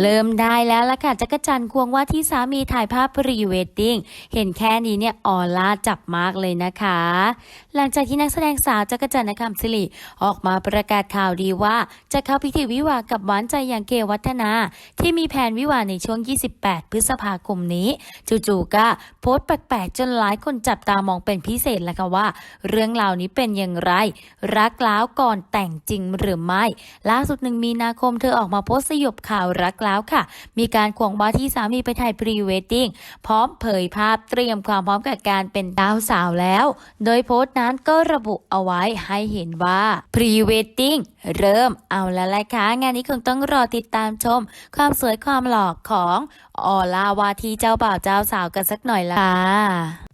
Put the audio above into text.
เริ่มได้แล้วล่ะค่ะจักรจันควงว่าที่สามีถ่ายภาพพรีเวดดิ้งเห็นแค่นี้เนี่ยออร่าจับมากเลยนะคะ หลังจากที่นักแสดงสาวจักรจันทร์นครศิริออกมาประกาศข่าวดีว่าจะเข้าพิธีวิวากับหวานใจอย่างเกวัฒนา ที่มีแผนวิวาในช่วง 28 พฤษภาคมนี้ จู่ๆก็โพสต์แปลกๆจนหลายคนจับตามองเป็นพิเศษแล้วค่ะว่า เรื่องราวนี้เป็นอย่างไร รักแล้วก่อนแต่งจริงหรือไม่ ล่าสุดหนึ่งมีนาคมเธอออกมาโพสต์สยบข่าวรักแล้วค่ะ มีการควงว่าที่สามีไปถ่ายพรีเวดดิ้งพร้อมเผยภาพเตรียมความพร้อมกับการเป็นดาวสาวแล้ว โดยโพสต์นั้นก็ระบุเอาไว้ให้เห็นว่าพรีเวดดิ้งเริ่มเอาแล้วแหละค่ะงานนี้คงต้องรอติดตามชม ความสวยความหล่อของออลาวาทีเจ้าบ่าวเจ้าสาวกันสักหน่อยละค่ะ